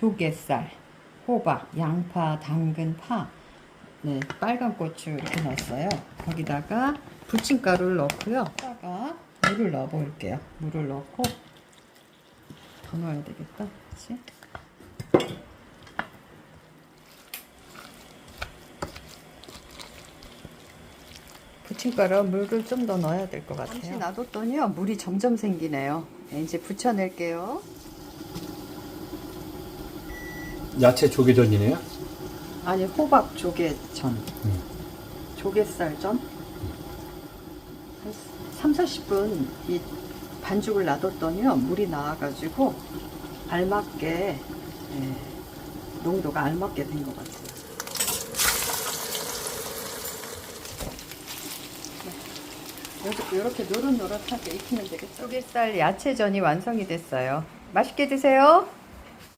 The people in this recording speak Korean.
조개살, 호박, 양파, 당근, 파, 네, 빨간 고추 이렇게 넣었어요. 거기다가 부침가루를 넣고요. 다가 물을 넣어 볼게요. 물을 넣고 더 넣어야 되겠다. 그치? 부침가루 물을 좀 더 넣어야 될 것 같아요. 잠시 놔뒀더니요 물이 점점 생기네요. 네, 이제 부쳐낼게요. 야채 조개전이네요. 아니 호박 조개전, 음. 조개살전. 한 3, 40분 이 반죽을 놔뒀더니요 물이 나와가지고 알맞게 예, 농도가 알맞게 된 것 같아요. 이렇게, 이렇게 노릇노릇하게 익히면 되겠죠. 조개살 야채전이 완성이 됐어요. 맛있게 드세요.